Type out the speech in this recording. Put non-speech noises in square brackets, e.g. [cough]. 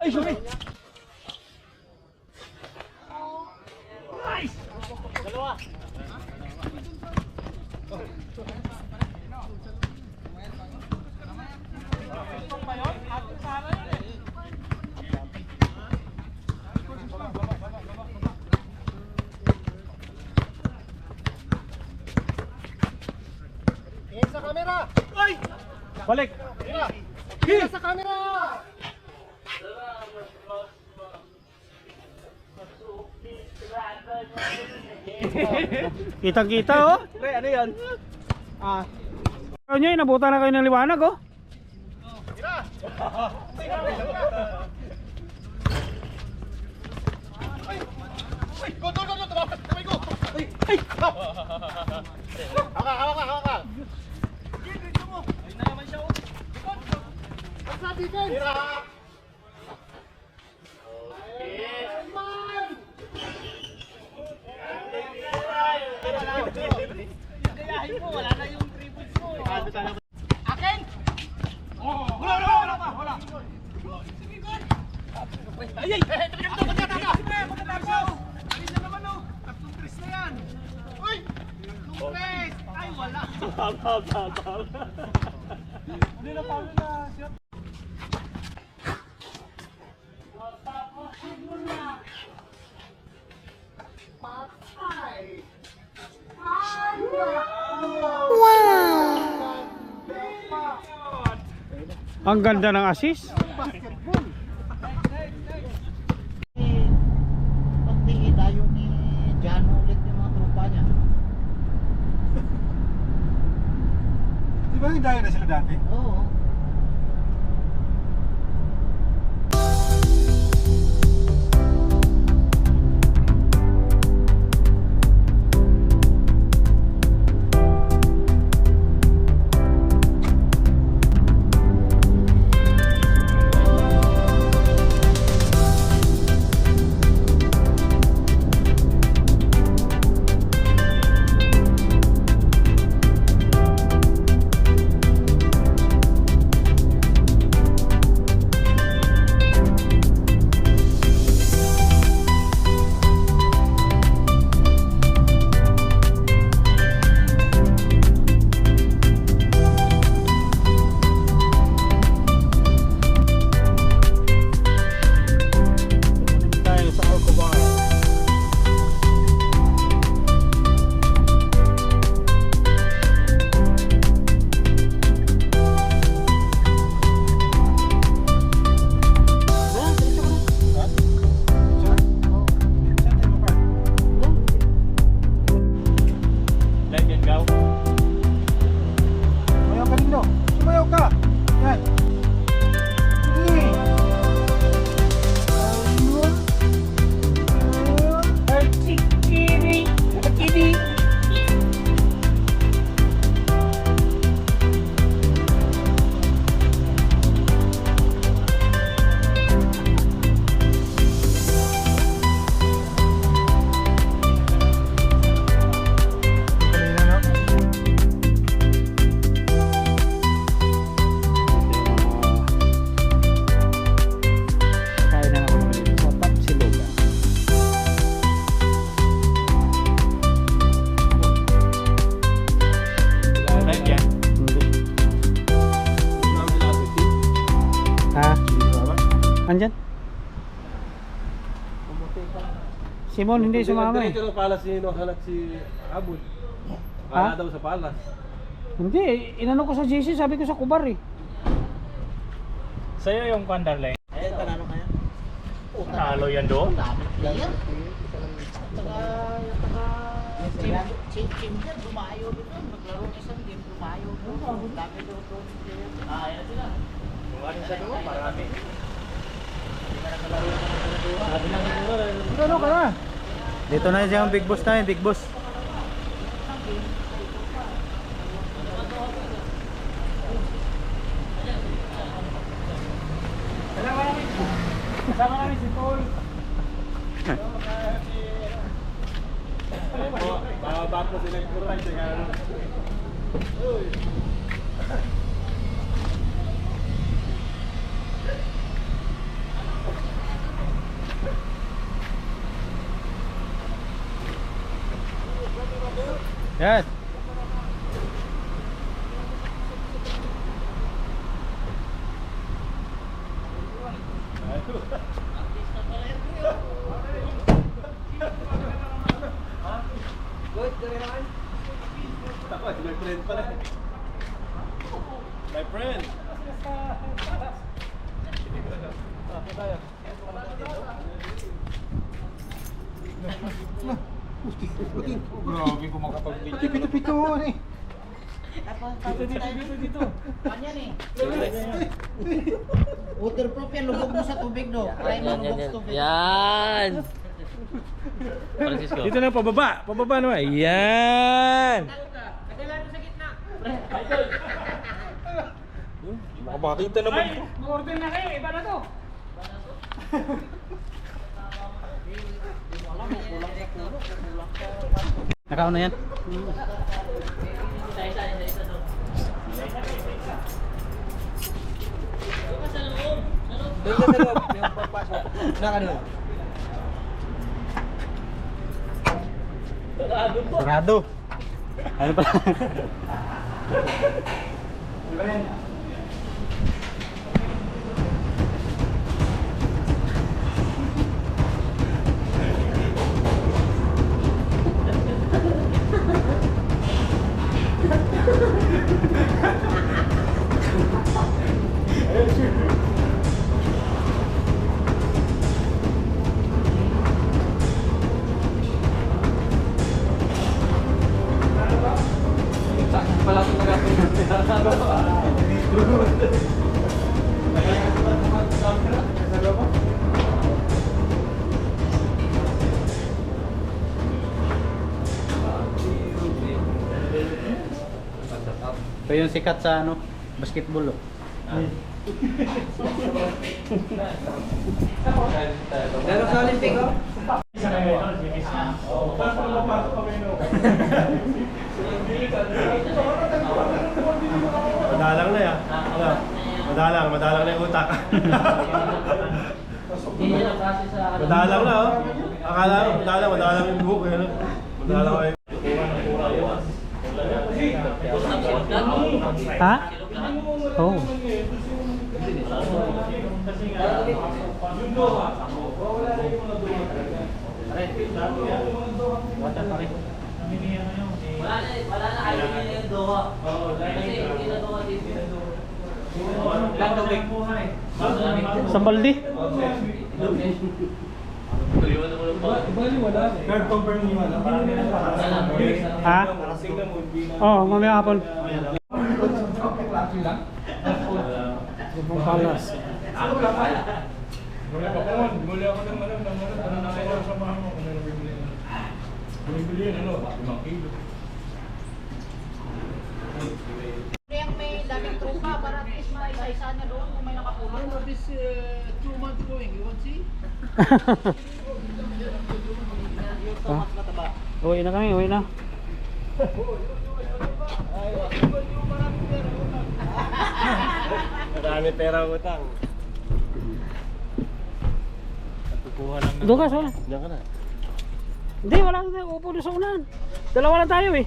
Ay, sorry. Nice! Dalawa. Sa camera! Ay! Balik! Tingin sa camera! [laughs] Kitang-kita oh. Pre, ano yun? Ah, Ano nyo, inabutan na kayo ng liwanag oh. Uy! Go, go, go, go! Tumawag! Tumawag ko! Uy! Ay! Hawak ka, hawak ka, hawak ka! Basta defense! Tira! Akin! Wala, wala, wala pa! Wala! Ay, ay! Eh, tabi ka, tabi ka, tabi ka! Alis na naman, oh! Tatlong tres na yan! Uy! Tatlong tres! Ay, wala! Hindi na, Paulo na. Shot. Ang ganda ng assist. Di ba yung dayo na sila dati? Oo. Andyan? Simon hindi sumama eh. Diretso ng palas ni Nohalat si Abud. Ha? Kala daw sa palas. Hindi, inano ko sa JC, sabi ko sa kubar eh. Sa'yo yung Pandarleng. Eh, panalo kaya? Talo yan doon. Dami player. Chim, chim dyan, dumayo dito. Naglaro ng isang game, dumayo doon. Dami doon doon. Ah, yan sila. Aling sa doon, marami. Ano ka na? Dito na siyang big boss tayo, big boss. Kasama namin si Paul. Bababa po sila yung kuray. Teka, Si my friend pala. My friend. Grabe kung makapag-video. Pito-pito eh. Dito, dito, dito, dito. Kanyan eh. Waterproof yan, lubog mo sa tubig do. Try mo lubog sa tubig. Yan! Francisco. Dito na pababa, pababa naman. Yan. Makabakita naman ito. Mag-order na kayo, iba na to. Nakaon [laughs] na yan. Sarado. Ano pa? Ito yung sikat sa ano, basketball oh. Isa kayo, no? Linis na. Madalang na yan. Ano? Madalang, madalang na yung utak. madalang na oh. Akala ko, madalang, madalang yung buhok. eh, Ano? Madalang Ha? Oh. Wala na, wala na kayo yung doha. Kasi ginagawa dito. Lang tubig. Sa baldi? Card confirm niyo ano? Ha? Oo, oh, mamaya hapon. Ibang palas. Muli pa po, muli ako ng ng ano, ano na kayo sa mga mo, ano bibili. Bumibili yun, ano, 5 kilo. Yung may daming trupa para at least maisa-isa niya doon kung may nakapulot. No, this two months going, you want see? Mataba. [laughs] Uwi na kami, uwi na. Marami pera utang. Kukuha lang Doon ka, wala. Diyan ka na. Hindi, wala na. Upo doon sa unahan. Dalawa lang tayo eh.